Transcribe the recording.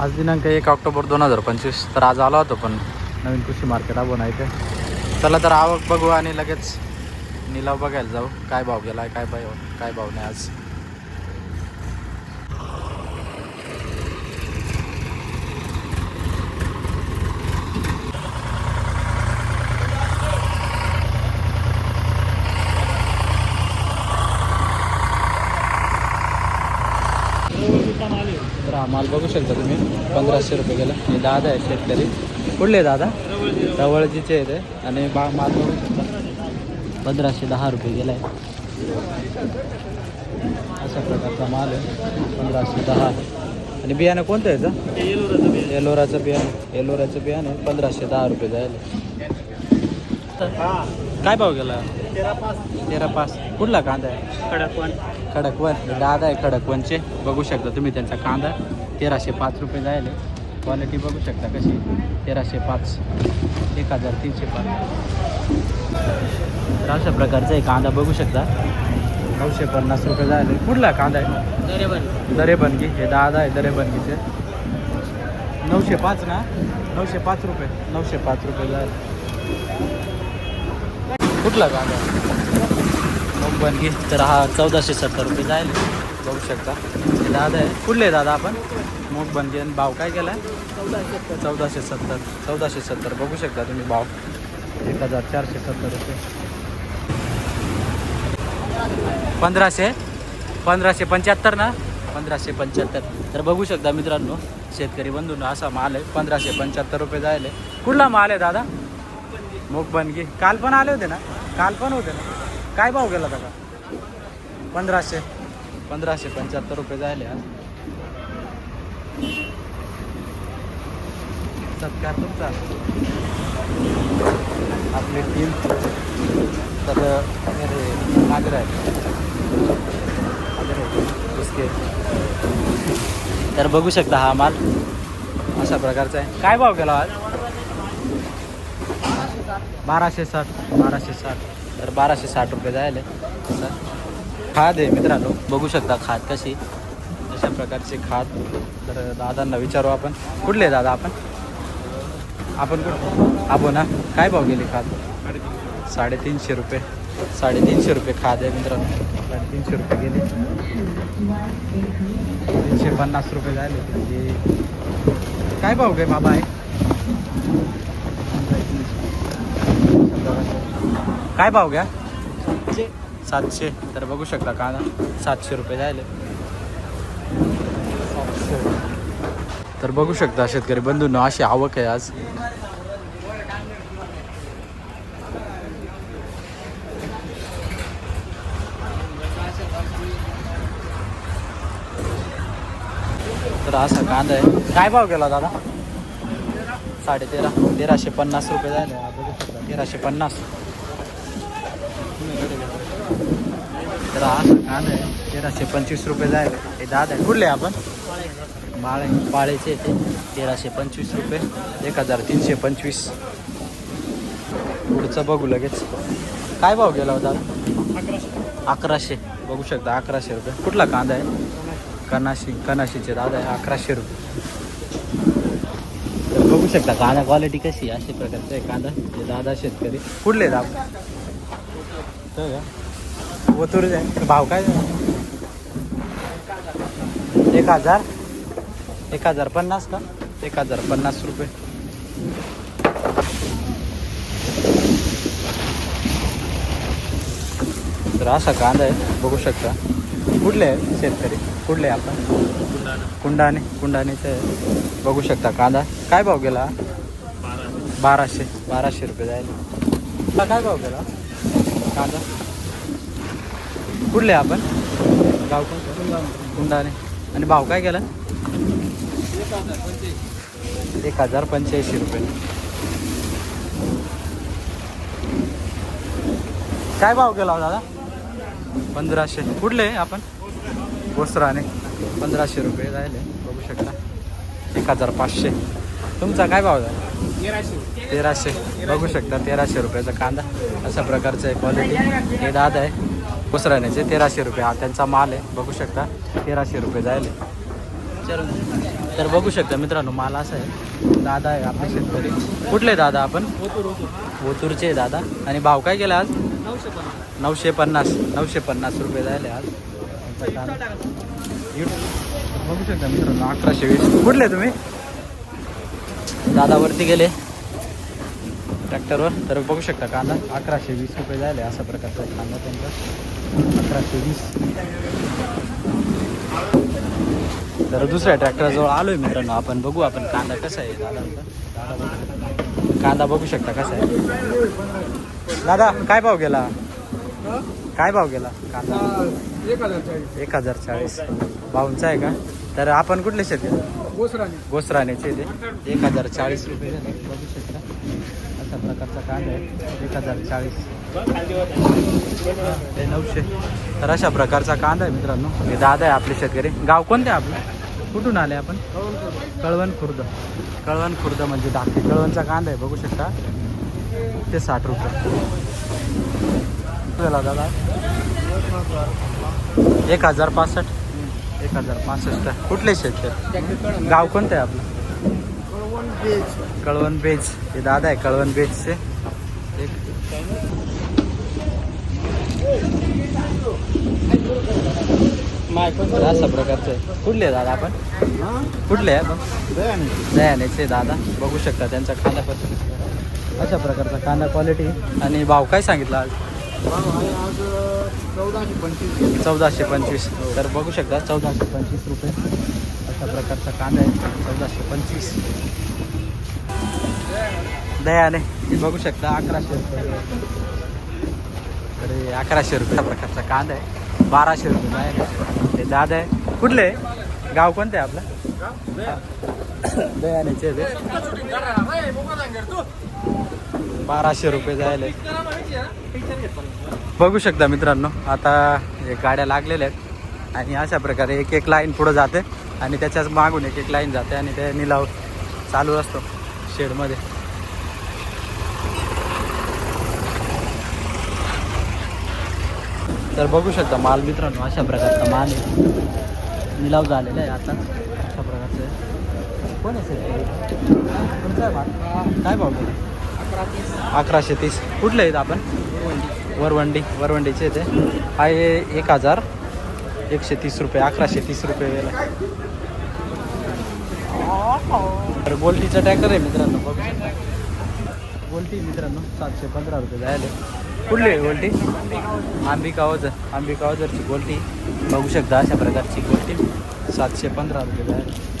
आज दिनांक एक ऑक्टोबर दोन हजार पंचवीस. तर आज आलो होतो पण नवीन कृषी मार्केट आपण आहे ते. चला तर आवक बघू आणि लगेच निलाव बघायला जाऊ. काय भाव गेला आहे काय भाव काय भाव नाही आज तर हा माल बघू शकता तुम्ही. पंधराशे रुपये गेला. आणि दादा आहे शेतकरी. कुठले दादा? जवळजीचे आहे ते आणि बा माल बघू शकता. पंधराशे दहा रुपये गेला आहे. अशा प्रकारचा माल आहे. पंधराशे दहा आणि बियाणं कोणतं आहे याचं एलोराचं बियाणं. एलोराचं बियाणं पंधराशे दहा रुपये जायला. काय भाव गेला? तेरा पाच. कुठला कांदा आहे? कडकवण खडकवन. दादा आहे खडकवनचे. बघू शकता तुम्ही त्यांचा कांदा. तेराशे पाच रुपये जायले. क्वालिटी बघू शकता कशी तेराशे पाच एक हजार तीनशे पाच. तर अशा प्रकारचा आहे कांदा बघू शकता. नऊशे पन्नास रुपये जायले. कुठला कांदा आहे? दरेबन. दरेबनगी हे दादा आहे दरेबनगीचे नऊशे पाच ना? नऊशे पाच रुपये. नऊशे पाच रुपये जायले. कुठला कांदा मग बनगी तर हा चौदाशे सत्तर रुपये जाईल बघू शकता. हे दादा आहे. कुठले दादा आपण? मूग बनगी. आणि भाव काय केला आहे चौदाशे सत्तर. चौदाशे सत्तर. बघू शकता तुम्ही भाव. एक हजार चारशे सत्तर रुपये. पंधराशे? पंधराशे पंच्याहत्तर ना? पंधराशे पंच्याहत्तर. तर बघू शकता मित्रांनो शेतकरी बंधून असा माल आहे. पंधराशे पंच्याहत्तर रुपये जायले. कुठला माल आहे दादा? मूग बनगी. काल पण आले होते ना? काल पण होते ना? काय भाव गेला दादा? पंधराशे. पंधराशे पंच्याहत्तर रुपये जायले आज सत्कार तुमचा. आपली टीम तर मेरे नागर आहे. तर बघू शकता हा माल. अशा प्रकारचा आहे. काय भाव गेला आज? बाराशे साठ. बाराशे साठ. तर बाराशे साठ रुपये जायले सर खाद आहे मित्रांनो. बघू शकता खाद कशी. अशा प्रकारचे खाद. तर दादांना विचारू आपण. कुठले दादा आपण? आपण कुठ? आपण ना काय भाव गेले खाद? साडेतीनशे रुपये. साडेतीनशे रुपये खाद आहे मित्रांनो. साडेतीनशे रुपये गेले. तीनशे पन्नास रुपये झाले. म्हणजे काय भाव गे बाबा आहे काय भाव घ्या सातशे. तर बघू शकता कांदा सातशे रुपये झाले. तर बघू शकता शेतकरी बंधूंनो अशी आवक आहे आज. तर असा कांदा आहे. काय भाव केला दादा? साडे तेरा तेराशे पन्नास रुपये झाले. तेराशे पन्नास. तर हा कांदा आहे तेराशे पंचवीस रुपये जायला. हे दादा आहे. कुठले आपण? माळे पाळेचे ते. तेराशे पंचवीस रुपये. एक हजार तीनशे पंचवीस. पुढचं बघू लगेच. काय भाव गेला होता? अकराशे. बघू शकता अकराशे रुपये. कुठला कांदा आहे? कनाशी कनाशीचे दादा आहे. अकराशे रुपये. तर बघू शकता कांदा क्वालिटी कशी आहे? अशा प्रकारचा आहे. कांदा दादा शेतकरी. कुठले दादा ओतूर भाव काय? एक हजार. एक हजार पन्नास का? एक हजार पन्नास रुपये. तर असा कांदा आहे बघू शकता. कुठले आहे शेतकरी? कुठले आहे आपण? कुंडाने. कुंडाने आहे. बघू शकता कांदा. काय भाव गेला? बाराशे. बाराशे रुपये जायला. काय भाव गेला? कांदा. कुठले आपण? गाव कोणतं कुंडाने आणि भाव काय केला एक हजार पंच्याऐंशी रुपये. काय भाव केला हो दादा? पंधराशे. कुठले आपण? गोसराने पंधराशे रुपये राहिले. बघू शकता. एक हजार पाचशे. तुमचा काय भाव झाला तेराशे. बघू शकता. तेराशे रुपयाचा कांदा. अशा प्रकारचं आहे क्वालिटी हे दादा आहे. पुसराण्याचे तेराशे रुपये. हा त्यांचा माल आहे. बघू शकता तेराशे रुपये जायले. तर बघू शकता मित्रांनो माल असं आहे. दादा आहे आपले शेतकरी. कुठले दादा आपण? ओतूरचे दादा. आणि भाव काय केला आज? नऊशे पन्नास. नऊशे पन्नास रुपये जायले आज. कांदा. बघू शकता मित्रांनो अकराशे वीस. कुठले तुम्ही? दादा वरती गेले. ट्रॅक्टरवर. तर बघू शकता कांदा. अकराशे वीस रुपये झाले अशा प्रकारचा आहे कांदा त्यांचा. अकराशे वीस. तर दुसऱ्या ट्रॅक्टरजवळ आलोय मित्रांनो. आपण बघू आपण कांदा कसा आहे दादा. कांदा बघू शकता कसा आहे? दादा काय भाव गेला? काय भाव गेला कांदा? एक हजार चाळीस. भाऊंचा आहे का? तर आपण कुठले शेती गोसराण्याचे ते. एक हजार चाळीस रुपये. बघू शकता. अशा प्रकारचा कांदा आहे. एक हजार चाळीस. नऊशे. तर अशा प्रकारचा कांदा आहे मित्रांनो. हे दादा आहे आपले शेतकरी. गाव कोणते आपलं? कुठून आले आपण? कळवण खुर्द कळवण खुर्द म्हणजे धाकटी. कळवणचा कांदा आहे बघू शकता. ते साठ रुपये. झाला दादा. एक हजार पासष्ट. एक हजार पासष्ट. कुठले शेतकरी? गाव कोणतं आहे आपलं? कळवण बेज. हे दादा आहे कळवण बेजचे. एक. अशा प्रकारचं आहे. कुठले दादा आपण? कुठले आहे आपण? दयानेचे दादा. बघू शकता त्यांचा कांदा पण. अशा प्रकारचा कांदा क्वालिटी आणि भाव काय सांगितला आज? चौदाशे पंचवीस. चौदाशे पंचवीस तर बघू शकता चौदाशे पंचवीस रुपये. अशा प्रकारचा कांदा आहे. चौदाशे पंचवीस. दयाने. बघू शकता अकराशे रुपये. तर अकराशे रुपये. प्रकारचा कांदा आहे. बाराशे रुपये आहे ते दादा आहे. कुठले? गाव कोणतं आहे आपलं? दयानेचे ते बाराशे रुपये जायला. बघू शकता मित्रांनो आता हे गाड्या लागलेल्या आहेत. आणि अशा प्रकारे एक एक लाईन पुढं जाते. आणि त्याच्याच मागून एक एक लाईन जाते आणि ते निलाव चालू असतो शेडमध्ये. तर बघू शकता माल मित्रांनो अशा प्रकारचा माल आहे. निलाव झालेला आहे आता अशा प्रकारचं आहे. कोण आहे शेतकरी? काय भाव अकराशे तीस. कुठले आहेत आपण? वरवंडी. वरवंडीचे ते. आहे एक हजार. एकशे तीस रुपये अकराशे तीस रुपये वेळेला तर गोल्टीचा टॅकर आहे मित्रांनो बघू गोल्टी मित्रांनो सातशे पंधरा रुपये जायले कुठली आहे गोल्टी आंबिका ओझर आंबिका ओझरची गोल्टी बघू शकता अशा प्रकारची गोल्टी सातशे पंधरा रुपये जायला